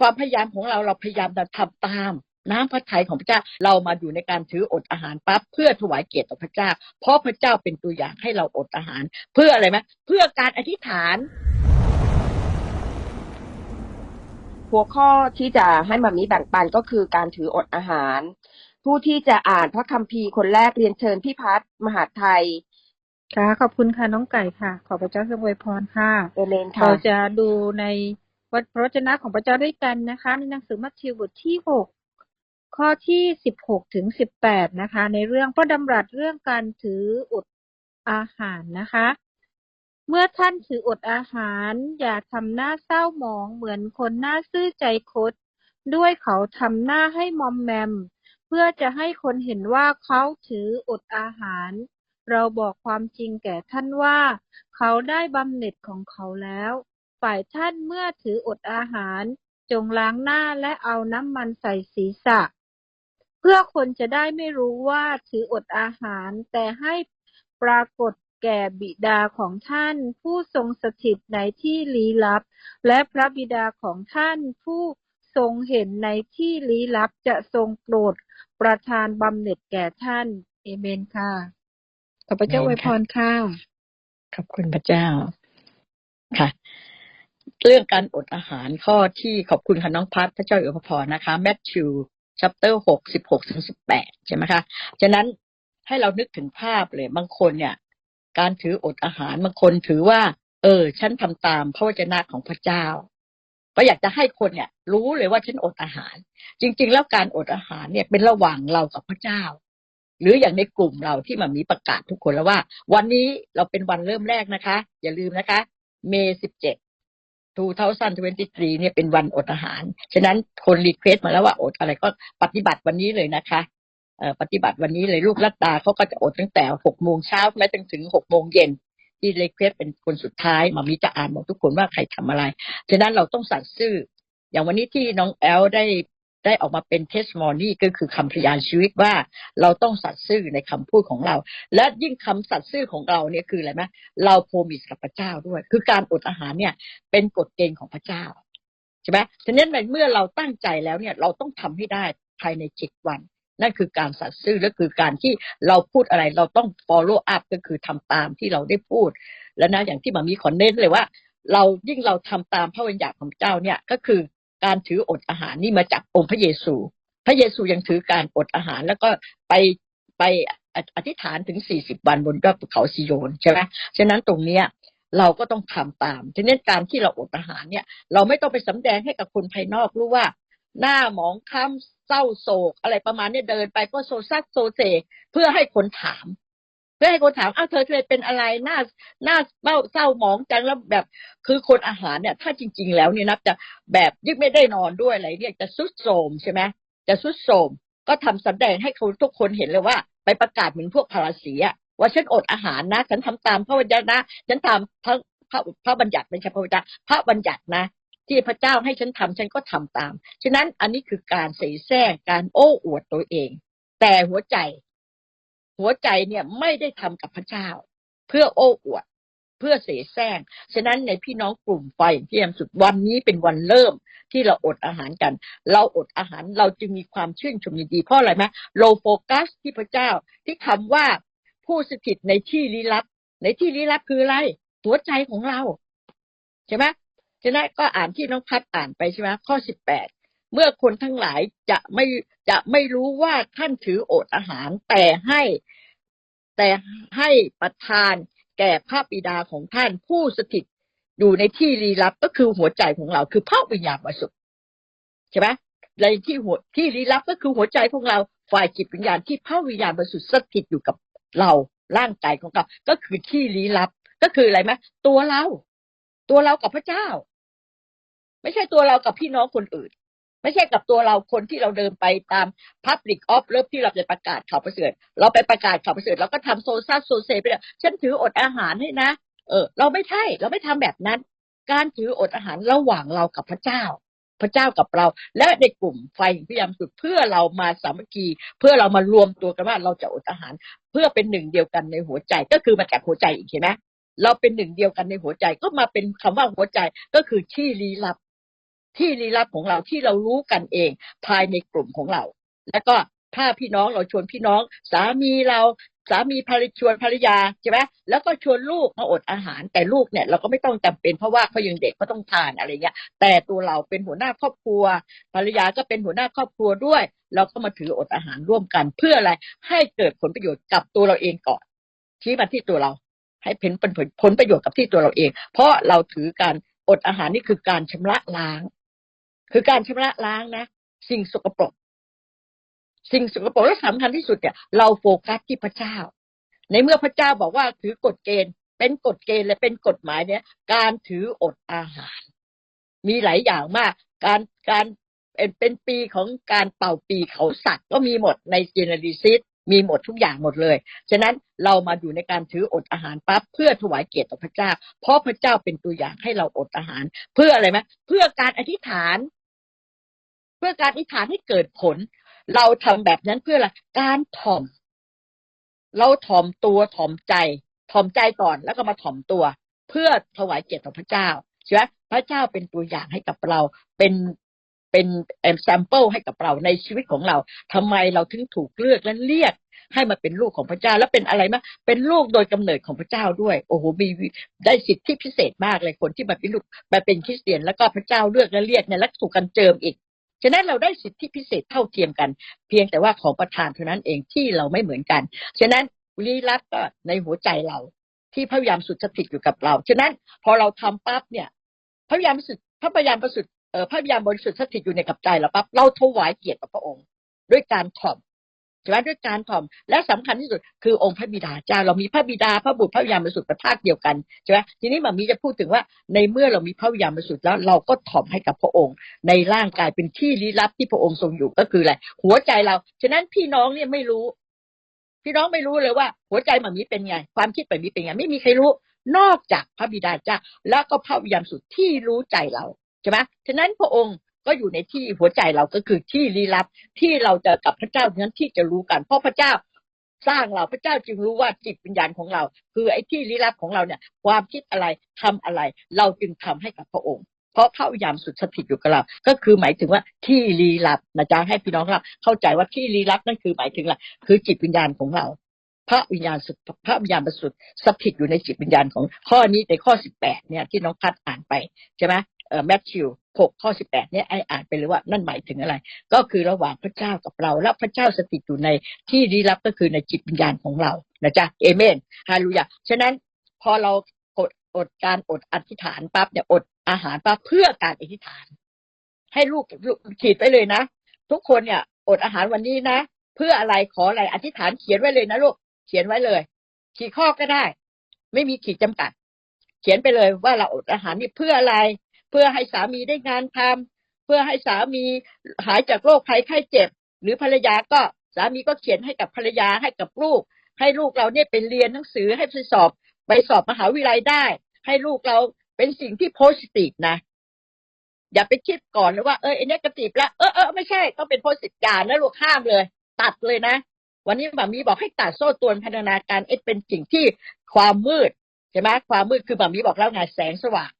ความพยายามของเราเราพยายามจะทำตาม น้ำพระทัยของพระเจ้าเรามาอยู่ในการถืออดอาหารปั๊บเพื่อถวายเกียรติต่อพระเจ้า เพราะพระเจ้าเป็นตัวอย่างให้เราอดอาหาร เพื่ออะไรไหมเพื่อการอธิษฐาน หัวข้อที่จะให้มามีแบ่งปันก็คือการถืออดอาหาร ผู้ที่จะอ่านพระคัมภีร์คนแรกเรียนเชิญพี่พัฒน์มหาไทยค่ะขอบคุณค่ะน้องไก่ค่ะ ขอพระเจ้าทรงอวยพรค่ะเอเมนค่ะเราจะดูใน วัดพระวจนะของพระเจ้าด้วยกันนะคะ ในหนังสือมัทธิวบทที่หกข้อที่สิบหกถึงสิบแปดนะคะ ในเรื่องพระดำรัสเรื่องการถืออดอาหารนะคะ เมื่อท่านถืออดอาหาร อย่าทำหน้าเศร้าหมองเหมือนคนหน้าซื่อใจคดด้วยเขาทำหน้าให้มอมแมม เพื่อจะให้คนเห็นว่าเขาถืออดอาหาร เราบอกความจริงแก่ท่านว่า เขาได้บำเหน็จของเขาแล้ว ฝ่ายท่านเมื่อถืออดอาหาร จงล้างหน้าและเอาน้ำมันใส่ศีรษะ เพื่อคนจะได้ไม่รู้ว่าถืออดอาหาร แต่ให้ปรากฏแก่บิดาของท่าน ผู้ทรงสถิตในที่ลี้ลับ และพระบิดาของท่านผู้ทรงเห็นในที่ลี้ลับจะทรงโปรดประทานบำเหน็จแก่ท่าน เอเมนค่ะขอพระเจ้าอวยพรค่ะ ขอบคุณพระเจ้าค่ะ เรื่องการอดอาหารข้อที่ขอบคุณค่ะน้องพัฒพระเจ้าอยู่พรนะคะแมทธิวชัปเตอร์หกสิบหกถึงสิบแปดใช่ไหมคะฉะนั้นให้เรานึกถึงภาพเลย บางคนเนี่ย การถืออดอาหารบางคนถือว่า เออ ฉันทำตามพระวจนะของพระเจ้า ก็อยากจะให้คนเนี่ย รู้เลยว่าฉันอดอาหาร จริง ๆ แล้วการอดอาหารเนี่ยเป็นระหว่างเรากับพระเจ้า หรืออย่างในกลุ่มเราที่มันมีประกาศทุกคนแล้วว่า วันนี้เราเป็นวันเริ่มแรกนะคะ อย่าลืมนะคะ เมษสิบเจ็ด 2023 เนี่ยเป็นวันอดอาหาร ฉะนั้นคนรีเควสต์มาแล้วว่าอดอะไรก็ปฏิบัติวันนี้เลยนะคะเอ่อปฏิบัติวันนี้เลยลูกลัตาเขาก็จะอดตั้งแต่หกโมงเช้าแม้จนถึงหกโมงเย็นที่รีเควสต์เป็นคนสุดท้ายมามีจะอ่านบอกทุกคนว่าใครทำอะไร ฉะนั้นเราต้องสัตย์ซื่อ อย่างวันนี้ที่น้องแอลได้ ได้ออกมาเป็นเทสมอนี่ก็คือคำพยานชีวิตว่าเราต้องสัตย์ซื่อในคำพูดของเรา และยิ่งคำสัตย์ซื่อของเราเนี่ยคืออะไรไหมเราโพมิสกับพระเจ้าด้วย คือการอดอาหารเนี่ยเป็นกฎเกณฑ์ของพระเจ้าใช่ไหมฉะนั้นเมื่อเราตั้งใจแล้วเนี่ยเราต้องทำให้ได้ภายในเจ็ดวัน นั่นคือการสัตย์ซื่อและคือการที่เราพูดอะไรเราต้อง follow up ก็คือทำตามที่เราได้พูด แล้วนะอย่างที่มามีขอเน้นเลยว่า เรายิ่งเราทำตามพระบัญญัติของเจ้าเนี่ยก็คือ การถืออดอาหารนี่มาจากองค์พระเยซู พระเยซูยังถือการอดอาหารแล้วก็ไปไปอธิษฐานถึงสี่สิบวันบนยอดภูเขาซิโยนใช่ไหมฉะนั้นตรงเนี้ยเราก็ต้องทำตาม ฉะนั้นการที่เราอดอาหารเนี่ย เราไม่ต้องไปสำแดงให้กับคนภายนอกรู้ว่า หน้าหมองคล้ำเศร้าโศก อะไรประมาณเนี้ยเดินไปก็โซซักโซเซเพื่อให้คนถาม พื่อให้คนถามอ้าวเธอเคยเป็นอะไรหน้าหน้าเศร้าเศร้าหมองจังแล้วแบบ คือคนอาหารเนี่ย ถ้าจริง ๆ แล้วเนี่ยนับจะแบบยิ่งไม่ได้นอนด้วยอะไรเนี่ยจะสุดโทมใช่ไหมจะสุดโทมก็ทำสำแดงให้คนทุกคนเห็นเลยว่า ไปประกาศเหมือนพวกพาราสีอะว่าฉันอดอาหารนะ ฉันทำตามพระวจนะ ฉันทำพระพระพระบัญญัติไม่ใช่พระวจนะพระบัญญัตินะ ที่พระเจ้าให้ฉันทำฉันก็ทำตามฉะนั้นอันนี้คือการเสแสร้งการโอ้อวดตัวเอง แต่หัวใจ หัวใจเนี่ยไม่ได้ทำกับพระเจ้า เพื่อโอ้อวดเพื่อเสแสร้ง ฉะนั้นในพี่น้องกลุ่มไฟพี่แอมสุดวันนี้เป็นวันเริ่มที่เราอดอาหารกัน เราอดอาหารเราจึงมีความชื่นชมยินดีเพราะอะไรไหมเราโฟกัสที่พระเจ้าที่คำว่าผู้สถิตในที่ลี้ลับ ในที่ลี้ลับคืออะไร หัวใจของเรา ใช่ไหมฉะนั้นก็อ่านที่น้องพัดอ่านไปใช่ไหมข้อสิบแปด เมื่อคนทั้งหลายจะไม่จะไม่รู้ว่าท่านถืออดอาหาร แต่ให้แต่ให้ประทานแก่พระบิดาของท่านผู้สถิตอยู่ในที่ลี้ลับก็คือหัวใจของเราคือพระวิญญาณบริสุทธิ์ใช่ไหมในที่หัวที่ลี้ลับก็คือหัวใจของเราฝ่ายจิตวิญญาณที่พระวิญญาณบริสุทธิ์สถิตอยู่กับเราร่างกายของเรา ก็คือที่ลี้ลับ ก็คืออะไรไหมตัวเรา ตัวเรากับพระเจ้า ไม่ใช่ตัวเรากับพี่น้องคนอื่น ไม่ใช่กับตัวเราคนที่เราเดินไปตาม Public of เริ่มที่เราจะประกาศข่าวประเสริฐ เราไปประกาศข่าวประเสริฐเราก็ทำโซซัสโซเซไปเลยฉันถืออดอาหารให้นะ เออ เราไม่ใช่ เราไม่ทำแบบนั้น การถืออดอาหารระหว่างเรากับพระเจ้า พระเจ้ากับเรา และในกลุ่มไฟพยายามสุดเพื่อเรามาสามัคคี เพื่อเรามารวมตัวกันว่าเราจะอดอาหาร เพื่อเป็นหนึ่งเดียวกันในหัวใจก็คือมาจากหัวใจอีกใช่ไหมเราเป็นหนึ่งเดียวกันในหัวใจก็มาเป็นคำว่าหัวใจก็คือที่ลี้ลับ ที่ลี้ลับของเราที่เรารู้กันเอง ภายในกลุ่มของเรา แล้วก็ถ้าพี่น้องเราชวนพี่น้อง สามีเราสามีภรรยชวนภรรยาใช่ไหมแล้วก็ชวนลูกมาอดอาหาร แต่ลูกเนี่ยเราก็ไม่ต้องจำเป็นเพราะว่าเขายังเด็กก็ต้องทานอะไรเงี้ย แต่ตัวเราเป็นหัวหน้าครอบครัว ภรรยาก็เป็นหัวหน้าครอบครัวด้วย เราก็มาถืออดอาหารร่วมกัน เพื่ออะไรให้เกิดผลประโยชน์กับตัวเราเองก่อนชี้มาที่ตัวเรา ให้เป็นผลผลประโยชน์กับที่ตัวเราเอง เพราะเราถือการอดอาหารนี่คือการชำระล้าง คือการชำระล้างนะ สิ่งสกปรก สิ่งสกปรกและสำคัญที่สุดเนี่ยเราโฟกัสที่พระเจ้า ในเมื่อพระเจ้าบอกว่าถือกฎเกณฑ์ เป็นกฎเกณฑ์และเป็นกฎหมายเนี่ย การถืออดอาหาร มีหลายอย่างมาก การการเป็นเป็นปีของการเป่าปีเขาสัตว์ก็มีหมดในเจเนริซิสมีหมดทุกอย่างหมดเลย ฉะนั้นเรามาอยู่ในการถืออดอาหารปั๊บเพื่อถวายเกียรติต่อพระเจ้า เพราะพระเจ้าเป็นตัวอย่างให้เราอดอาหาร เพื่ออะไรไหมเพื่อการอธิษฐาน เพื่อการอธิษฐานให้เกิดผล เราทำแบบนั้นเพื่ออะไรการถ่อม เราถ่อมตัวถ่อมใจถ่อมใจก่อนแล้วก็มาถ่อมตัว เพื่อถวายเกียรติต่อพระเจ้าใช่ไหมพระเจ้าเป็นตัวอย่างให้กับเราเป็นเป็นแซมเปิลให้กับเราในชีวิตของเราทำไมเราถึงถูกเลือกและเรียกให้มาเป็นลูกของพระเจ้าแล้วเป็นอะไรมะเป็นลูกโดยกำเนิดของพระเจ้าด้วย โอ้โหมีได้สิทธิพิเศษมากเลยคนที่มาเป็นลูกมาเป็นคริสเตียนแล้วก็พระเจ้าเลือกและเรียกเนี่ยและถูกกันเจิมอีก ฉะนั้นเราได้สิทธิพิเศษเท่าเทียมกัน เพียงแต่ว่าของประธานเท่านั้นเองที่เราไม่เหมือนกัน ฉะนั้นลี้ลับก็ในหัวใจเราที่พยายามสุดสถิตอยู่กับเรา ฉะนั้นพอเราทำปั๊บเนี่ยพยายามสุดพระพยามประสุดเอ่อพระยามบริสุทธิ์สถิตอยู่ในกับใจเราปั๊บเราถวายเกียรติกับพระองค์ ด้วยการถ่อม ใช่ไหมด้วยการถ่อมและสำคัญที่สุดคือองค์พระบิดาเจ้าเรามีพระบิดาพระบุตรพระวิญญาณบริสุทธิ์ประทาคเดียวกันใช่ไหมทีนี้มามีจะพูดถึงว่าในเมื่อเรามีพระวิญญาณบริสุทธิ์แล้วเราก็ถ่อมให้กับพระองค์ ในร่างกายเป็นที่ลี้ลับที่พระองค์ทรงอยู่ก็คืออะไรหัวใจเราฉะนั้นพี่น้องเนี่ยไม่รู้ พี่น้องไม่รู้เลยว่า หัวใจมามีเป็นไง ความคิดแบบนี้เป็นไงไม่มีใครรู้ นอกจากพระบิดาเจ้าแล้วก็พระวิญญาณสุทธิ์ที่รู้ใจเราใช่ไหมฉะนั้นพระองค์ ก็อยู่ในที่หัวใจเราก็คือที่ลี้ลับที่เราจะกับพระเจ้านั้นที่จะรู้กันเพราะพระเจ้าสร้างเราพระเจ้าจึงรู้ว่าจิตวิญญาณของเรา คือไอ้ที่ลี้ลับของเราเนี่ย ความคิดอะไรทำอะไร เราจึงทำให้กับพระองค์ เพราะพระวิญญาณสุดสถิตอยู่กับเรา ก็คือหมายถึงว่าที่ลี้ลับนะจ๊ะให้พี่น้องเราเข้าใจว่าที่ลี้ลับนั่นคือหมายถึงอะไรคือจิตวิญญาณของเรา พระวิญญาณสุดพระวิญญาณบริสุทธิ์สถิตอยู่ในจิตวิญญาณของข้อนี้ในข้อสิบแปดเนี่ยที่น้องพัดอ่านไปใช่ไหม แมทธิวหกข้อสิบแปดเนี่ยไออ่านไปเลยว่านั่นหมายถึงอะไร ก็คือระหว่างพระเจ้ากับเราและพระเจ้าสถิตอยู่ในที่ลี้ลับก็คือในจิตวิญญาณของเรานะจ๊ะเอเมนฮาลูยาฉะนั้นพอเราอดอดการอดอธิษฐานปั๊บเนี่ยอดอาหารปั๊บเพื่อการอธิษฐาน ให้ลูกลูกขีดไปเลยนะ ทุกคนเนี่ยอดอาหารวันนี้นะ เพื่ออะไรขออะไรอธิษฐานเขียนไว้เลยนะลูกเขียนไว้เลย ขีดข้อก็ได้ ไม่มีขีดจำกัด เขียนไปเลยว่าเราอดอาหารนี่เพื่ออะไร เพื่อให้สามีได้งานทำเพื่อให้สามีหายจากโรคภัยไข้เจ็บ หรือภรรยาก็สามีก็เขียนให้กับภรรยาให้กับลูก ให้ลูกเราเนี่ยไปเรียนหนังสือให้ไปสอบไปสอบมหาวิทยาลัยได้ ให้ลูกเราเป็นสิ่งที่โพสิทีฟนะ อย่าไปคิดก่อนเลยว่าเออไอเนี้ยกระติบละเออเออไม่ใช่ต้องเป็นโพสิทีฟอย่านะลูกห้ามเลย ตัดเลยนะวันนี้หมามีบอกให้ตัดโซ่ตรวนพัฒนาการเอ็เป็นสิ่งที่ความมืดใช่ไหมความมืดคือหมามีบอกแล้วไงแสงสว่าง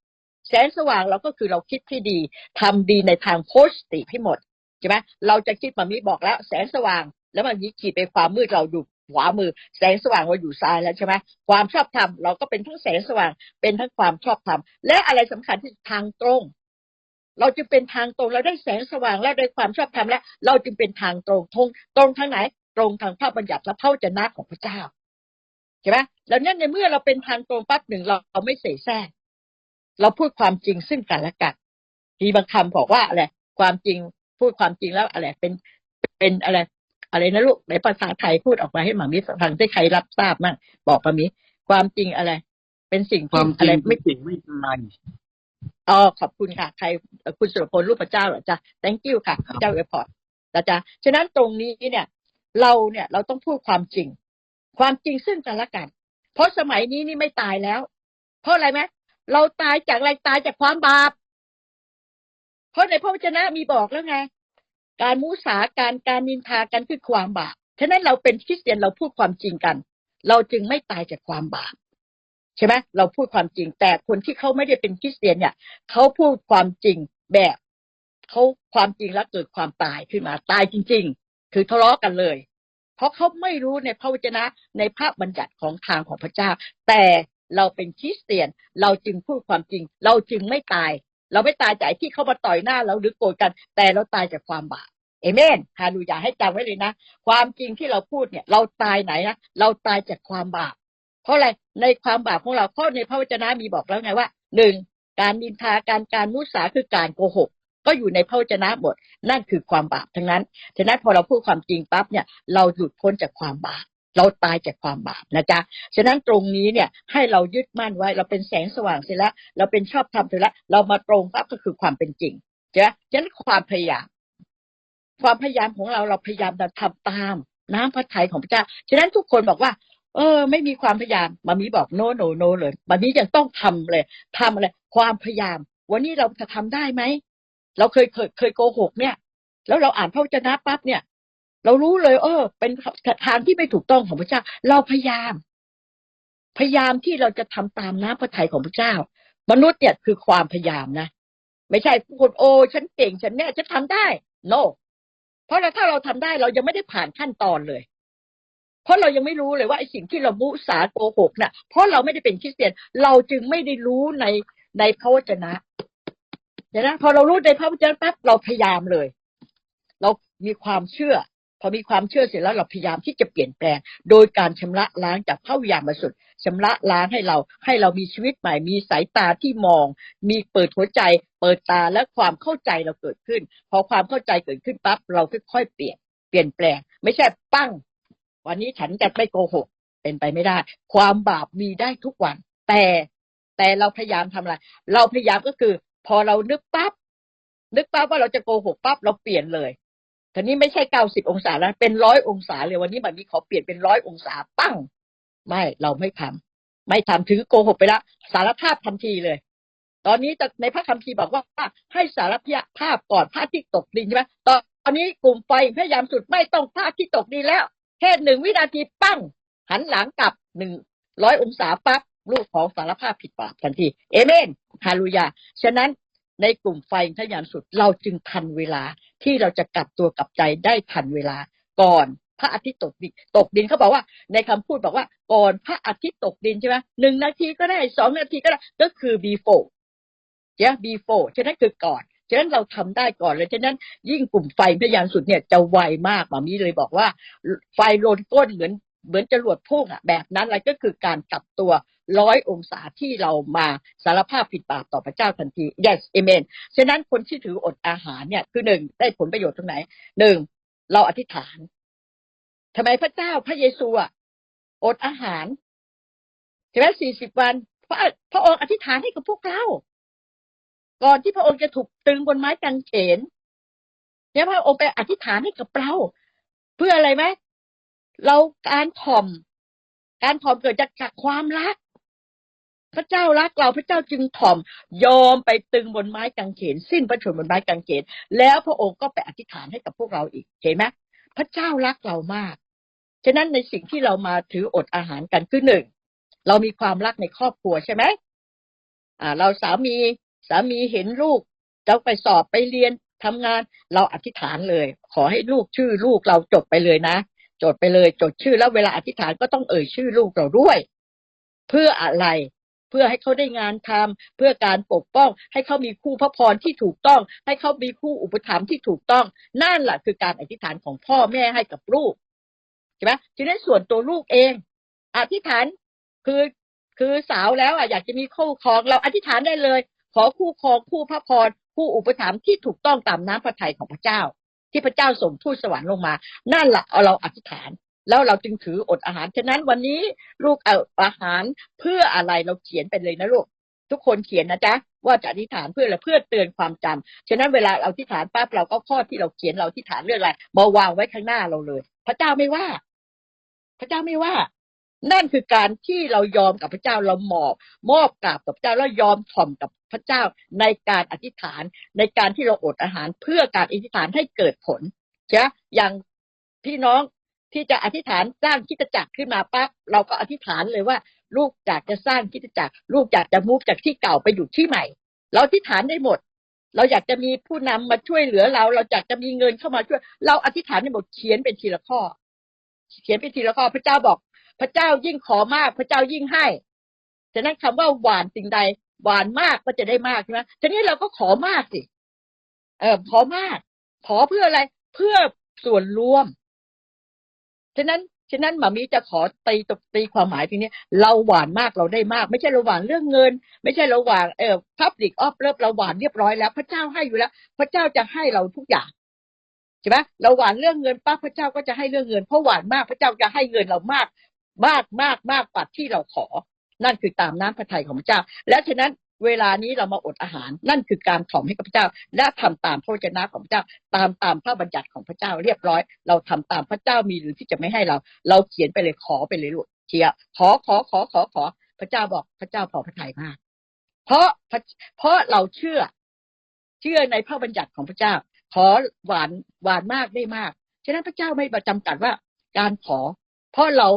แสงสว่างเราก็คือเราคิดที่ดีทำดีในทางโพสติให้หมดใช่ไหมเราจะคิดมามีบอกแล้ว แสงสว่าง แล้วมันมีขีดไปความมืดเราอยู่ขวามือ แสงสว่างเราอยู่ซ้ายแล้วใช่ไหมความชอบธรรมเราก็เป็นทั้งแสงสว่างเป็นทั้งความชอบธรรมและอะไรสำคัญที่ทางตรงเราจึงเป็นทางตรงเราได้แสงสว่างและได้ความชอบธรรมและเราจึงเป็นทางตรงทงตรงทางไหน ตรงทางพระบัญญัติและพระวจนะของพระเจ้าใช่ไหมแล้วนั่นในเมื่อเราเป็นทางตรงปั๊บหนึ่งเราเราไม่เสแสร้ง เราพูดความจริงซึ่งกันและกันมีบางคำบอกว่าอะไรความจริงพูดความจริงแล้วอะไรเป็นเป็นอะไร อะไรนะลูกในภาษาไทยพูดออกมาให้หมามิฟังได้ใครรับทราบมั่งบอกมามิความจริงอะไร เป็นสิ่งควาที่มจอะริไรงไม่เป็นสิ่งไม่ตายอ๋อขอบคุณค่ะ ใครเอ่อคุณสุรพลรูปพระเจ้าเหรอจ๊ะ thank you ค่ะครับเจ้าเอพอร์ตนะจ๊ะฉะนั้นตรงนี้เนี่ย เราเนี่ยเราต้องพูดความจริง ความจริงซึ่งกันและกัน เพราะสมัยนี้นี่ไม่ตายแล้ว เพราะอะไรไหม เราตายจากอะไรตายจากความบาป เพราะในพระวจนะมีบอกแล้วไง การมุสาการการนินทากันคือความบาป ฉะนั้นเราเป็นคริสเตียนเราพูดความจริงกัน เราจึงไม่ตายจากความบาปใช่ไหมเราพูดความจริง แต่คนที่เขาไม่ได้เป็นคริสเตียนเนี่ยเขาพูดความจริงแบบเขาความจริงแล้วเกิดความตายขึ้นมาตายจริง ๆ คือทะเลาะกันเลย เพราะเขาไม่รู้ในพระวจนะในภาพบัญญัติของทางของพระเจ้า แต่ เราเป็นคริสเตียน เราจึงพูดความจริง เราจึงไม่ตาย เราไม่ตายจากที่เขามาต่อยหน้าเราหรือโกรธกัน แต่เราตายจากความบาปเอเมนฮาลูยาให้จำไว้เลยนะ ความจริงที่เราพูดเนี่ย เราตายไหนนะเราตายจากความบาป เพราะอะไรในความบาปของเราเพราะในพระวจนะมีบอกแล้วไงว่าหนึ่งการนินทาการการมุสาคือการโกหก ก็อยู่ในพระวจนะหมดนั่นคือความบาปทั้งนั้นฉะนั้นพอเราพูดความจริงปั๊บเนี่ย เราหลุดพ้นจากความบาป เราตายจากความบาปนะจ๊ะฉะนั้นตรงนี้เนี่ยให้เรายึดมั่นไว้เราเป็นแสงสว่างเสร็จแล้ว เราเป็นชอบธรรมเสร็จแล้ว เรามาตรงปั๊บก็คือความเป็นจริงใช่ไหมฉะนั้นความพยายาม ความพยายามของเราเราพยายามจะทำตาม น้ำพระทัยของพระเจ้าฉะนั้นทุกคนบอกว่า เออ ไม่มีความพยายามมามีบอกโนโนโนเลยมามียังต้องทำเลยทำอะไรความพยายาม วันนี้เราจะทำได้ไหมเราเคยเคยเคยโกหกเนี่ย แล้วเราอ่านพระวจนะปั๊บเนี่ย เรารู้เลย เออ เป็นทางที่ไม่ถูกต้องของพระเจ้า เราพยายาม พยายามที่เราจะทำตามน้ำพระทัยของพระเจ้า มนุษย์เนี่ยคือความพยายามนะไม่ใช่พูดโอ้ฉันเก่งฉันเนี่ยฉันทำได้ no เพราะเราถ้าเราทำได้เรายังไม่ได้ผ่านขั้นตอนเลย เพราะเรายังไม่รู้เลยว่าไอ้สิ่งที่เรามุสาโกหกน่ะ เพราะเราไม่ได้เป็นคริสเตียน เราจึงไม่ได้รู้ในในพระวจนะดังนั้นพอเรารู้ในพระวจนะปั๊บเราพยายามเลย เรามีความเชื่อ พอมีความเชื่อเสร็จแล้วเราพยายามที่จะเปลี่ยนแปลง โดยการชำระล้างจากพระวิญญาณบริสุทธิ์ชำระล้างให้เรา ให้เรามีชีวิตใหม่ มีสายตาที่มอง มีเปิดหัวใจ เปิดตาและความเข้าใจเราเกิดขึ้น พอความเข้าใจเกิดขึ้นปั๊บเราค่อยๆเปลี่ยนเปลี่ยนแปลง ไม่ใช่ปั้ง วันนี้ฉันจะไม่โกหก เป็นไปไม่ได้ ความบาปมีได้ทุกวัน แต่แต่เราพยายามทำอะไร เราพยายามก็คือ พอเรานึกปั๊บนึกปั๊บว่าเราจะโกหกปั๊บเราเปลี่ยนเลย ทีนี้ไม่ใช่เก้าสิบองศาแล้วเป็นร้อยองศาเลยวันนี้มันมีขอเปลี่ยนเป็นร้อยองศาปั้ง ไม่เราไม่ทำไม่ทำถือโกหกไปล้วสารภาพทันทีเลย ตอนนี้ในพระคัมภีร์บอกว่าให้สารภาพก่อนพระที่ตกดินใช่ไหมตอนนี้กลุ่มไฟพยายามสุดไม่ต้องพระที่ตกดินแล้วแค่หนึ่งวินาทีปั้ง หันหลังกลับหนึ่งร้อยองศาปั๊บลูกของสารภาพผิดบาปทันที เอเมนฮาลูยา ฉะนั้นในกลุ่มไฟทะยานสุดเราจึงทันเวลา ที่เราจะกลับตัวกลับใจได้ทันเวลาก่อนพระอาทิตย์ตกดินตกดินเขาบอกว่า ในคำพูดบอกว่าก่อนพระอาทิตย์ตกดินใช่ไหมหนึ่งนาทีก็ได้สองนาทีก็ได้ก็คือ before เจ้ before ฉะนั้นคือก่อนฉะนั้นเราทำได้ก่อนเลยฉะนั้นยิ่งกลุ่มไฟพยานสุดเนี่ยจะไวมากหมามีเลยบอกว่า ไฟโลนก้นเหมือนเหมือนจรวดพุ่งอะแบบนั้นอะไรก็คือการกลับตัว ร้อยองศาที่เรามาสารภาพผิดบาปต่อพระเจ้าทันที yes amen ฉะนั้นคนที่ถืออดอาหารเนี่ยคือหนึ่งได้ผลประโยชน์ตรงไหนหนึ่งเราอธิษฐานทำไมพระเจ้าพระเยซูอะอดอาหารใช่ไหมสี่สิบวันพระพระองค์อธิษฐานให้กับพวกเราก่อนที่พระองค์จะถูกตึงบนไม้กางเขนเนี่ยพระองค์ไปอธิษฐานให้กับเราเพื่ออะไรไหมเราการถ่อม การถ่อมเกิดจากจากความรัก พระเจ้ารักเราพระเจ้าจึงถ่อมยอมไปตึงบนไม้กางเขน สิ้นพระชนบนไม้กางเขน แล้วพระองค์ก็ไปอธิษฐานให้กับพวกเราอีกเห็นไหมพระเจ้ารักเรามาก ฉะนั้นในสิ่งที่เรามาถืออดอาหารกันคือหนึ่งเรามีความรักในครอบครัวใช่ไหมอ่า เราสามีสามีเห็นลูกจะไปสอบไปเรียนทำงานเราอธิษฐานเลย ขอให้ลูกชื่อลูกเราจบไปเลยนะจดไปเลยจดชื่อแล้วเวลาอธิษฐานก็ต้องเอ่ยชื่อลูกเราด้วย เพื่ออะไร เพื่อให้เขาได้งานทำเพื่อการปกป้อง ให้เขามีคู่พระพรที่ถูกต้อง ให้เขามีคู่อุปถัมภ์ที่ถูกต้อง นั่นแหละคือการอธิษฐานของพ่อแม่ให้กับลูกใช่ไหมทีนี้ส่วนตัวลูกเองอธิษฐานคือคือสาวแล้วอะอยากจะมีคู่ครองเราอธิษฐานได้เลย ขอคู่ครองคู่พระพรคู่อุปถัมภ์ที่ถูกต้องตามน้ำพระทัยของพระเจ้า ที่พระเจ้าส่งทูตสวรรค์ลงมา นั่นแหละเอาเราอธิษฐาน แล้วเราจึงถืออดอาหาร ฉะนั้นวันนี้ลูกเอาอาหารเพื่ออะไรเราเขียนไปเลยนะลูก ทุกคนเขียนนะจ๊ะว่าจะอธิษฐานเพื่ออะไรเพื่อเตือนความจำฉะนั้นเวลาเราอธิษฐานปั๊บเราก็ข้อที่เราเขียนเราอธิษฐานเรื่องอะไรมาวางไว้ข้างหน้าเราเลย พระเจ้าไม่ว่า พระเจ้าไม่ว่า นั่นคือการที่เรายอมกับพระเจ้าเราหมอบมอบกราบกับพระเจ้าแล้วยอมถ่อมกับพระเจ้าในการอธิษฐานในการที่เราอดอาหารเพื่อการอธิษฐานให้เกิดผลใช่อย่างพี่น้อง ที่จะอธิษฐานสร้างคิดจักรขึ้นมาปั๊บเราก็อธิษฐานเลยว่า ลูกอยากจะสร้างคิดจักร ลูกอยากจะมุกจากที่เก่าไปอยู่ที่ใหม่ เราอธิษฐานได้หมด เราอยากจะมีผู้นำมาช่วยเหลือเรา เราอยากจะมีเงินเข้ามาช่วย เราอธิษฐานในบทเขียนเป็นทีละข้อ เขียนเป็นทีละข้อพระเจ้าบอก พระเจ้ายิ่งขอมาก พระเจ้ายิ่งให้ฉะนั้นคำว่าหวานสิ่งใดหวานมากก็จะได้มากใช่ไหมทีนี้เราก็ขอมากสิ เออขอมาก ขอเพื่ออะไร เพื่อส่วนรวม ฉะนั้นฉะนั้นหมามีจะขอตีตบตีความหมายทีนี้เราหวานมากเราได้มาก ไม่ใช่เราหวานเรื่องเงิน ไม่ใช่เราหวานเออพับลิกออฟเลิฟเราหวานเรียบร้อยแล้วพระเจ้าให้อยู่แล้ว พระเจ้าจะให้เราทุกอย่างใช่ไหมเราหวานเรื่องเงินป้าพระเจ้าก็จะให้เรื่องเงินเพราะหวานมากพระเจ้าจะให้เงินเรามากมากมากมากกว่าที่เราขอ นั่นคือตามน้ำพระทัยของพระเจ้า และฉะนั้น เวลานี้เรามาอดอาหาร นั่นคือการถ่อมให้กับพระเจ้า และทำตามพระวจนะของพระเจ้า ตามตามพระบัญญัติของพระเจ้าเรียบร้อย เราทำตามพระเจ้ามีหรือที่จะไม่ให้เรา เราเขียนไปเลยขอไปเลยลูกเชียขอขอขอขอขอ พระเจ้าบอกพระเจ้าพอพระทัยมาก เพราะเพราะเราเชื่อ เชื่อในพระบัญญัติของพระเจ้า ขอหวานหวานมากได้มากฉะนั้นพระเจ้าไม่ประจำกัดว่า การขอ เพราะเรา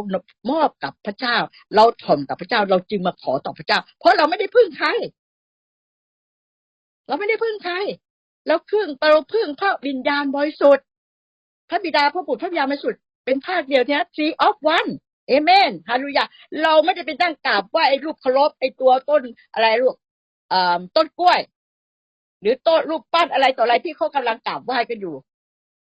มอบกับพระเจ้า เราถ่อมกับพระเจ้า เราจึงมาขอต่อพระเจ้า เพราะเราไม่ได้พึ่งใครเราไม่ได้พึ่งใครเราพึ่งเราพึ่งพระวิญญาณบริสุทธิ์พระบิดาพระบุตรพระวิญาณบริสุทธิ์เป็นภาคเดียวเนี่ย three of one เอเมนฮาลูยาเราไม่ได้เป็นตั้งกราบว่าไอ้รูปเคารพไอ้ตัวต้นอะไรลูกต้นกล้วย หรือต้นรูปปั้นอะไรต่ออะไรที่เขากำลังกราบไหว้กันอยู่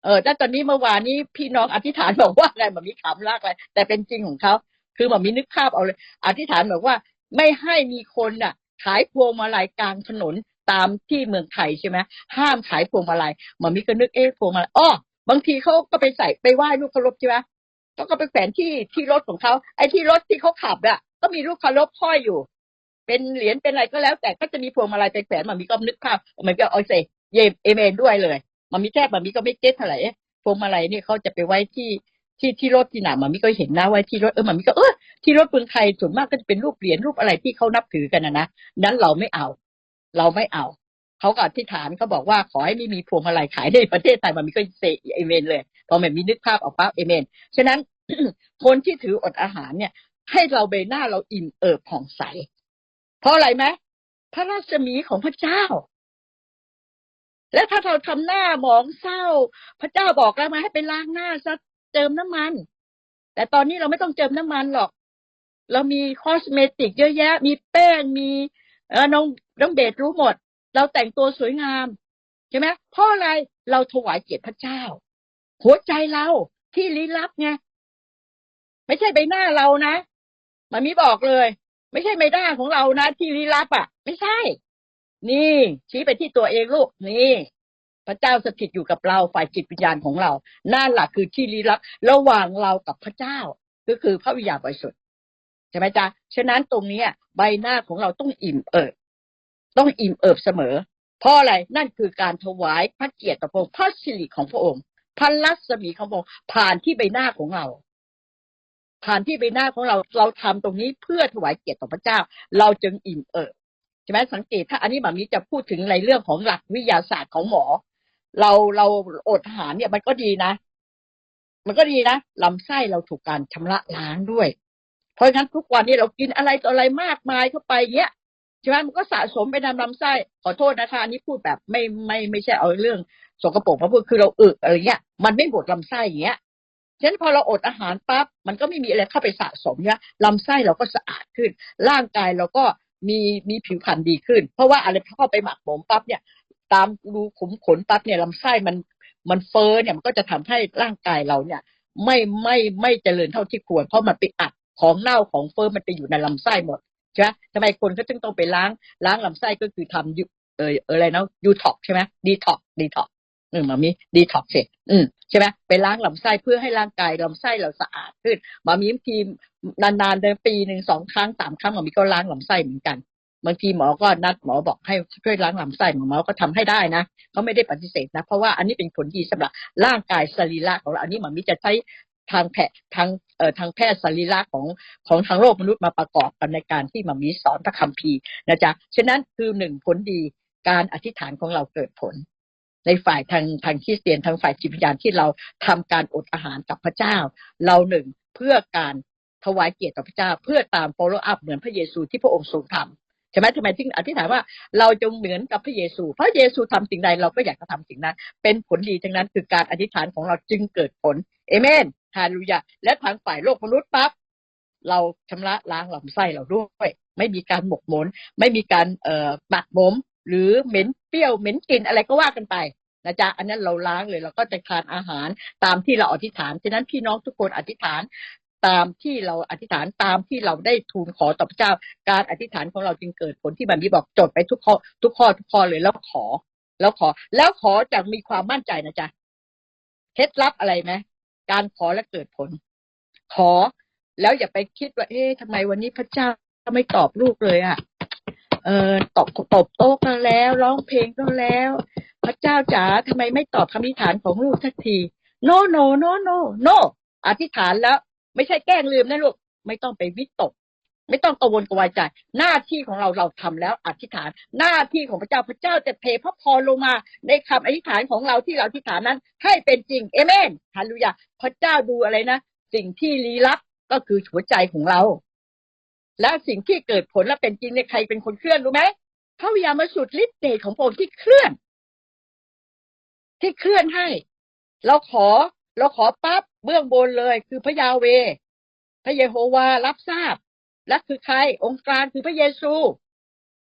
เออแต่ตอนนี้เมื่อวานนี้พี่น้องอธิษฐานบอกว่าอะไรมันมีขำลากอะไรแต่เป็นจริงของเขาคือมันมีนึกภาพเอาเลย อธิษฐานบอกว่าไม่ให้มีคนน่ะ ขายพวงมาลัยกลางถนนตามที่เมืองไทยใช่ไหมห้ามขายพวงมาลัยมันมีก็นึกเอ๊ะพวงมาลัยอ้อบางทีเขาก็ไปใส่ไปไหว้ลูกเคารพใช่ไหมก็ก็ไปแขวนที่ที่รถของเขาไอ้ที่รถที่เขาขับอะก็มีลูกเคารพห้อยอยู่ เป็นเหรียญเป็นอะไรก็แล้ว แต่ก็จะมีพวงมาลัยไปแขวนมันมีก็นึกภาพมันก็เอาเซเยเอเมนด้วยเลย มันมีแค่มันมีก็ไม่เก็ตเท่าไหร่พวงมาลัยเนี่ยเขาจะไปไว้ที่ที่ที่รถที่หนามันมีก็เห็นนะไว้ที่รถเออมันมีก็เออที่รถเมืองไทยส่วนมากก็จะเป็นรูปเหรียญรูปอะไรที่เขานับถือกันนะนะนั้นเราไม่เอา เราไม่เอาเขาก็อธิษฐานเขาบอกว่าขอให้ไม่มีพวงมาลัยขายในประเทศไทยมันมีก็เซเอเมนเลยพอมันมีนึกภาพออกปั๊บเอเมนฉะนั้นคนที่ถืออดอาหารเนี่ย ให้เราใบหน้าเราอิ่มเอิบผ่องใส เพราะอะไรไหมพระราชมีของพระเจ้า และถ้าเราทำหน้าหมองเศร้า พระเจ้าบอกแล้วมาให้ไปล้างหน้าซะเจิมน้ำมัน แต่ตอนนี้เราไม่ต้องเจิมน้ำมันหรอก เรามีคอสเมติกเยอะแยะ มีแป้งมีเออน้องน้องเบสรู้หมด เราแต่งตัวสวยงามใช่ไหมเพราะอะไรเราถวายเกียรติพระเจ้า หัวใจเราที่ลี้ลับไงไม่ใช่ใบหน้าเรานะมันมีบอกเลย ไม่ใช่ใบหน้าของเรานะที่ลี้ลับอะ ไม่ใช่ นี่ชี้ไปที่ตัวเองลูกนี่ พระเจ้าสถิตอยู่กับเราฝ่ายจิตวิญญาณของเรานั่นแหละคือที่ลี้ลับระหว่างเรากับพระเจ้า ก็คือพระวิญญาณบริสุทธิ์ใช่ไหมจ๊ะฉะนั้นตรงนี้ใบหน้าของเราต้องอิ่มเอิบต้องอิ่มเอิบเสมอ เพราะอะไรนั่นคือการถวายพระเกียรติต่อพระองค์พระสิริของพระองค์พันลัศมีของพระองค์ผ่านที่ใบหน้าของเรา ผ่านที่ใบหน้าของเราเราทำตรงนี้เพื่อถวายเกียรติต่อพระเจ้า เราจึงอิ่มเอิบ ใช่ไหมสังเกตถ้าอันนี้แบบนี้จะพูดถึงในเรื่องของหลักวิทยาศาสตร์ของหมอ เราเราอดอาหารเนี่ยมันก็ดีนะ มันก็ดีนะลำไส้เราถูกการชำระล้างด้วย เพราะฉะนั้นทุกวันนี้เรากินอะไรต่ออะไรมากมายเข้าไปเงี้ยใช่ไหมมันก็สะสมไปในลำไส้ขอโทษนะคะอันนี้พูดแบบไม่ไม่ไม่ใช่เอาเรื่องสกปรกมาพูดคือเราอึอะไรเงี้ย มันไม่หมดลำไส้อย่างเงี้ยฉะนั้นพอเราอดอาหารปั๊บมันก็ไม่มีอะไรเข้าไปสะสมเนี่ยลำไส้เราก็สะอาดขึ้น ร่างกายเราก็ มีมีผิวพรรณดีขึ้น เพราะว่าอะไรเข้าไปหมักหมมปั๊บเนี่ย ตามรูขุมขนปั๊บเนี่ยลำไส้มันมันเฟอ้อเนี่ยมันก็จะทำให้ร่างกายเราเนี่ย ไม่ไม่ไม่เจริญเท่าที่ควรเพราะมันไปอัดของเน่าของเฟอ้อมันไปอยู่ในลำไส้หมดใช่ไหมทำไมคนเขาจึงต้องไปล้างล้างลำไส้ก็คือทำเอออะไรนะยูท็อกใช่ไหมดีท็อกดีท็อก อืมมามีดีท็อกเสร็จอืมใช่ไหมไปล้างลำไส้เพื่อให้ร่างกายลำไส้เราสะอาดขึ้นมามีบางทีนานๆเดือนปีหนึ่งสองครั้งสามครั้งมามีก็ล้างลำไส้เหมือนกันบางทีหมอก็นัดหมอบอกให้ช่วยล้างลำไส้หมอก็ทำให้ได้นะเขาไม่ได้ปฏิเสธนะ เพราะว่าอันนี้เป็นผลดีสำหรับร่างกายสรีระของเราอันนี้หมอมีจะใช้ทางแพทย์ทางเอ่อทางแพทย์สรีระของของทางโลกมนุษย์มาประกอบกันในการที่หมอมีสอนพระคัมภีร์นะจ๊ะฉะนั้นคือหนึ่งผลดีการอธิษฐานของเราเกิดผล ในฝ่ายทางทางคริสเตียนทางฝ่ายจิตวิญญาณที่เราทำการอดอาหารกับพระเจ้า เราหนึ่งเพื่อการถวายเกียรติต่อพระเจ้า เพื่อตาม follow up เหมือนพระเยซูที่พระองค์ทรงทำใช่ไหมทำไมถึงอธิษฐานว่าเราจงเหมือนกับพระเยซูพระเยซูทำสิ่งใดเราก็อยากจะทำสิ่งนั้น เป็นผลดีทั้งนั้นคือการอธิษฐานของเราจึงเกิดผลเอเมนฮาลูยาและทางฝ่ายโลกมนุษย์ปั๊บเราชำระล้างลำไส้เราด้วย ไม่มีการหมกหมน ไม่มีการเอ่อหมักหมม หรือเหม็นเปรี้ยวเหม็นกลิ่นอะไรก็ว่ากันไปนะจ๊ะอันนั้นเราล้างเลยเราก็จะทานอาหารตามที่เราอธิษฐานฉะนั้นพี่น้องทุกคนอธิษฐานตามที่เราอธิษฐานตามที่เราได้ทูลขอต่อพระเจ้า การอธิษฐานของเราจึงเกิดผลที่บันบีบอกจดไปทุกข้อทุกข้อทุกข้อเลยแล้วขอ แล้วขอ แล้วขอจะมีความมั่นใจนะจ๊ะเคล็ดลับอะไรไหมการขอและเกิดผล ขอแล้วอย่าไปคิดว่า เอ๊ะทำไมวันนี้พระเจ้าไม่ตอบลูกเลยอะ่ะ เออตบตบโต๊ะกันแล้ว ร้องเพลงก็แล้ว พระเจ้าจ๋าทำไมไม่ตอบคำอธิษฐานของลูกสักที no no no no no อธิษฐานแล้ว ไม่ใช่แกล้งลืมนะลูกไม่ต้องไปวิตก ไม่ต้องกังวลกระวายใจ หน้าที่ของเราเราทำแล้ว อธิษฐาน หน้าที่ของพระเจ้าพระเจ้าจะเทพระพรลงมา ในคำอธิษฐานของเราที่เราอธิษฐานนั้น ให้เป็นจริงเอเมนฮาลลูยาพระเจ้าดูอะไรนะสิ่งที่ลี้ลับก็คือหัวใจของเรา และสิ่งที่เกิดผลและเป็นจริงเนี่ยใครเป็นคนเคลื่อนรู้ไหมพระวิญญาณมาสุดฤทธิ์เดชของพระองค์ที่เคลื่อน ที่เคลื่อนให้ เราขอเราขอปั๊บเบื้องบนเลย คือพระยาเว พระเยโฮวารับทราบ และคือใครองค์การคือพระเยซู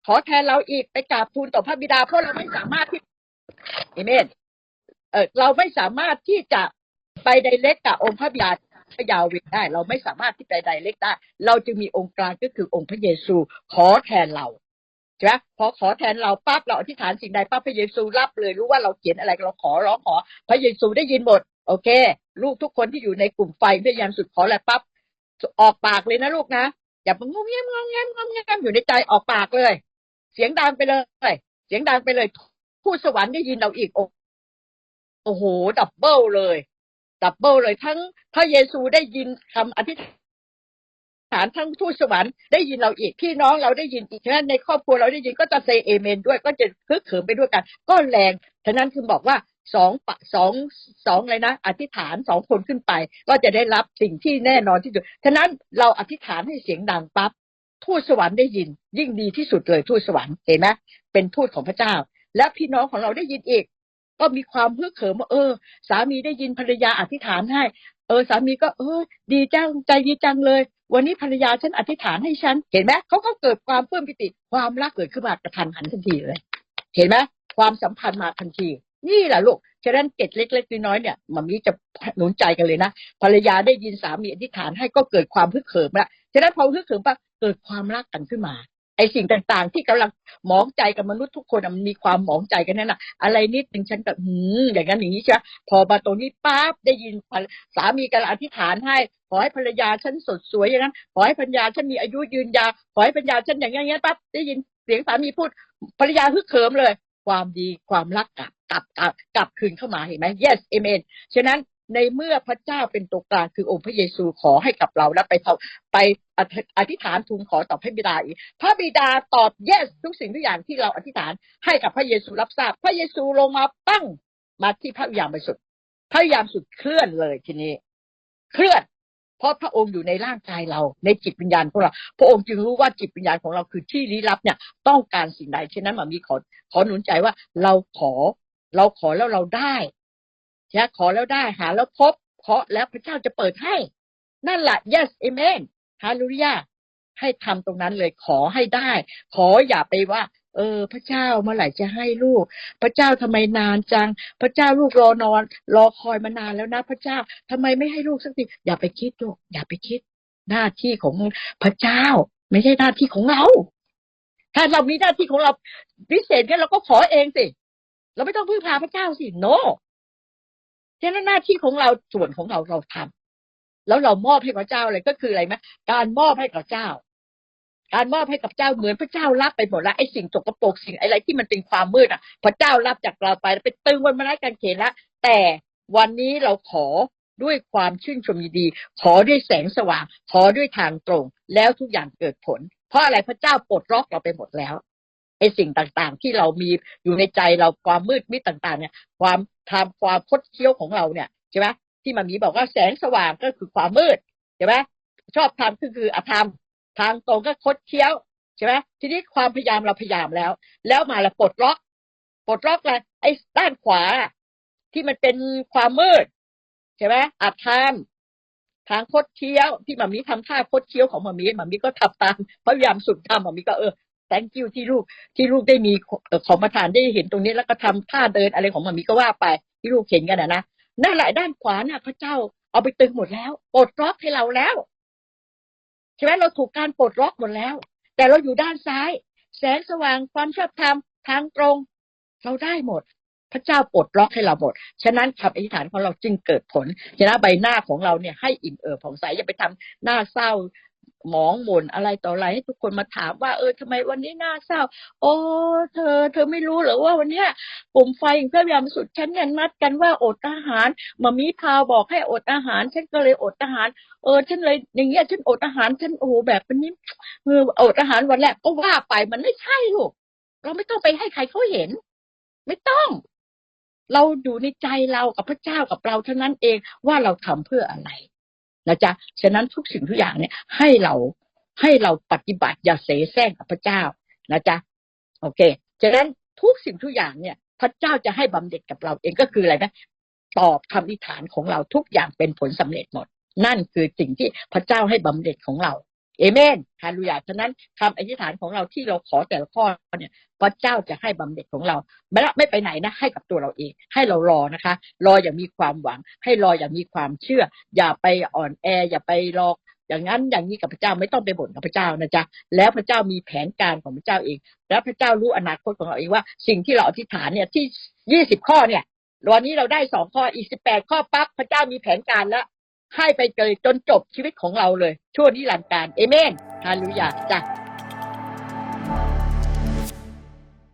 ขอแทนเราอีกไปกราบทูลต่อพระบิดาเพราะเราไม่สามารถที่เอเมนเออเราไม่สามารถที่จะไปไดเล็กกับองค์พระบิดา พยาเวได้ เราไม่สามารถที่ไปไดเล็กได้ เราจึงมีองค์กลางก็คือองค์พระเยซูขอแทนเราใช่ไหมพอขอแทนเราปั๊บเราอธิษฐานสิ่งใดปั๊บพระเยซูรับเลยรู้ว่าเราเขียนอะไรเราขอร้องขอ พระเยซูได้ยินหมด โอเค ลูกทุกคนที่อยู่ในกลุ่มไฟพยายามสุดขอแล้วปั๊บออกปากเลยนะลูกนะอย่ามางงแงมงงแงมงงแงมอยู่ในใจออกปากเลย เสียงดังไปเลย เสียงดังไปเลยผู้สวรรค์ได้ยินเราอีกโอ้โหดับเบิลเลย ดับเบิลเลยทั้งพระเยซูได้ยินคำอธิษฐานทั้งทูตสวรรค์ได้ยินเราอีกพี่น้องเราได้ยินอีกฉะนั้นในครอบครัวเราได้ยินก็จะเซเอเมนด้วยก็จะคึกเขิมไปด้วยกัน ก็แรงฉะนั้นคือบอกว่าสองปะสองสองเลยนะ อธิษฐานสองคนขึ้นไป ก็จะได้รับสิ่งที่แน่นอนที่สุดฉะนั้นเราอธิษฐานให้เสียงดังปั๊บทูตสวรรค์ได้ยิน ยิ่งดีที่สุดเลยทูตสวรรค์เห็นไหมเป็นทูตของพระเจ้า และพี่น้องของเราได้ยินอีก ก็มีความเพื่อเขิมว่าเออ สามีได้ยินภรรยาอธิษฐานให้ เออ สามีก็เออ ดีจังใจดีจังเลย วันนี้ภรรยาฉันอธิษฐานให้ฉัน เห็นไหมเขาก็เกิดความเพิ่มปิติความรักเกิดขึ้นมากระทันหันทันทีเลย เห็นไหมความสัมพันธ์มาทันที นี่แหละลูกฉะนั้นเกร็ดเล็กๆน้อยๆเนี่ยมันมีจะหนุนใจกันเลยนะภรรยาได้ยินสามีอธิษฐานให้ก็เกิดความพึกเขิมละฉะนั้นพอพึกเขิมปั๊บเกิดความรักกันขึ้นมา ไอสิ่งต่างๆ ที่กำลังหมองใจกับมนุษย์ทุกคนมันมีความหมองใจกันนั่นน่ะ อะไรนิดหนึ่งฉันก็หืมอย่างนั้นอย่างนี้ใช่ไหมพอมาตรงนี้ปั๊บได้ยินสามีกำลังอธิษฐานให้ ขอให้ภรรยาฉันสดสวยอย่างนั้น ขอให้ภรรยาฉันมีอายุยืนยาว ขอให้ภรรยาฉันอย่างนี้อย่างนี้ปั๊บได้ยินเสียงสามีพูดภรรยาฮึกเขิมเลย ความดีความรักกลับกลับกลับกลับคืนเข้ามาเห็นไหม yes amen ฉะนั้น ในเมื่อพระเจ้าเป็นตัวกลางคือองค์พระเยซูขอให้กับเราแล้วไปเไปอธิษฐานทูลขอต่อพระบิดาอีกพระบิดาตอบ yes ทุกสิ่งทุกอย่างที่เราอธิษฐานให้กับพระเยซูรับทราบ พระเยซูลงมาปั้งมาที่พระวิญญาณบริสุทธิ์พระวิญญาณบริสุดเคลื่อนเลยทีนี้ เคลื่อน เพราะพระองค์อยู่ในร่างกายเรา ในจิตวิญญาณของเรา พระองค์จึงรู้ว่าจิตวิญญาณของเราคือที่ลี้ลับเนี่ย ต้องการสิ่งใดฉะนั้นหมามีขอขอหนุนใจว่าเราขอเราขอแล้วเราได้ ใช่ขอแล้วได้หาแล้วพบเคาะแล้วพระเจ้าจะเปิดให้ นั่นแหละ yes amen ฮาลูยาให้ทำตรงนั้นเลยขอให้ได้ ขออย่าไปว่า เออ พระเจ้าเมื่อไหร่จะให้ลูก พระเจ้าทำไมนานจัง พระเจ้าลูกรอนอน รอคอยมานานแล้วนะ พระเจ้าทำไมไม่ให้ลูกสักทีอย่าไปคิดลูกอย่าไปคิด หน้าที่ของพระเจ้า ไม่ใช่หน้าที่ของเรา ถ้าเรามีหน้าที่ของเราพิเศษกันเราก็ขอเองสิเราไม่ต้องพึ่งพาพระเจ้าสิโน ฉะนั้นหน้าที่ของเราส่วนของเราเราทำแล้วเรามอบให้พระเจ้าอะไรก็คืออะไรไหมการมอบให้กับเจ้า การมอบให้กับเจ้าเหมือนพระเจ้ารับไปหมดแล้วไอ้สิ่งจกกระโปกสิ่งอะไรที่มันเป็นความมืดอะ พระเจ้ารับจากเราไปไปตึงวันมาไล่การเขนล้วแต่วันนี้เราขอด้วยความชื่นชมยินดี ขอด้วยแสงสว่าง ขอด้วยทางตรง แล้วทุกอย่างเกิดผล เพราะอะไรพระเจ้าปลดล็อกเราไปหมดแล้ว ไอ้สิ่งต่างๆ ที่เรามีอยู่ในใจเราความมืดมิดต่างๆ เนี่ย ความทำความคดเคี้ยวของเราเนี่ยใช่ไหมที่มันมีบอกว่าแสงสว่างก็คือความมืดใช่ไหมชอบทำคือคืออธรรมทางตรงก็คดเคี้ยวใช่ไหมทีนี้ความพยายามเราพยายามแล้ว แล้วมาละปลดล็อกปลดล็อกอะไรไอ้ด้านขวา ที่มันเป็นความมืดใช่ไหมอาจทำทางคดเคี้ยวที่มามีทำท่าคดเคี้ยวของมามีมามีก็ทำตามพยายามสุดทำมามีก็เออ thank you ที่ลูกที่ลูกได้มีของประทานได้เห็นตรงนี้แล้วก็ทำท่าเดินอะไรของหมามีก็ว่าไปที่ลูกเห็นกันนะนะนั่นแหละด้านขวาน่ะพระเจ้าเอาไปตึงหมดแล้วปลดล็อกให้เราแล้วใช่ไหมเราถูกการปลดล็อกหมดแล้ว แต่เราอยู่ด้านซ้าย แสงสว่างความชอบธรรมทางตรง เราได้หมด พระเจ้าปลดล็อกให้เราหมดฉะนั้นคำอธิษฐานของเราจึงเกิดผลฉะนั้นใบหน้าของเราเนี่ยให้อิ่มเอิบผ่องใสอย่าไปทำหน้าเศร้า หมองหม่นอะไรต่ออะไรให้ทุกคนมาถามว่าเออทำไมวันนี้หน้าเศร้า โอ้เธอ เธอไม่รู้หรือว่าวันเนี้ยกลุ่มไฟแห่งพระวิญญาณบริสุทธิ์ฉันเนี่ยนัดกันว่าอดอาหารมามีพาวบอกให้อดอาหาร ฉันก็เลยอดอาหาร เออ ฉันเลยอย่างเงี้ยฉันอดอาหารฉันโอ้แบบนี้เอออดอาหารวันแรกก็ว่าไปมันไม่ใช่ลูกเราไม่ต้องไปให้ใครเขาเห็น ไม่ต้องเราอยู่ในใจเรากับพระเจ้ากับเราเท่านั้นเองว่าเราทำเพื่ออะไร นะจ๊ะฉะนั้นทุกสิ่งทุกอย่างเนี่ยให้เราให้เราปฏิบัติอย่าเสแสร้งกับพระเจ้านะจ๊ะโอเคฉะนั้นทุกสิ่งทุกอย่างเนี่ย พระเจ้าจะให้บำเหน็จกับเราเองก็คืออะไรนะตอบคำอธิษฐานของเราทุกอย่างเป็นผลสำเร็จหมด นั่นคือสิ่งที่พระเจ้าให้บำเหน็จของเรา เอเมนฮาลูยาฉะนั้นคำอธิษฐานของเราที่เราขอแต่ละข้อเนี่ยพระเจ้าจะให้บำเหน็จของเราไม่ละไม่ไปไหนนะ ให้กับตัวเราเอง ให้เรารอนะคะ รออย่างมีความหวัง ให้รออย่างมีความเชื่อ อย่าไปอ่อนแอ อย่าไปรออย่างนั้นอย่างนี้กับพระเจ้าไม่ต้องไปบ่นกับพระเจ้านะจ๊ะแล้วพระเจ้ามีแผนการของพระเจ้าเอง แล้วพระเจ้ารู้อนาคตของเราเองว่า สิ่งที่เราอธิษฐานเนี่ยที่ยี่สิบข้อเนี่ยวันนี้เราได้สองข้ออีกสิบแปดข้อปั๊บพระเจ้ามีแผนการแล้ว ให้ไปเจอจนจบชีวิตของเราเลย ชั่วนิรันดร์การเอเมนฮาเลลูยาจ้ะ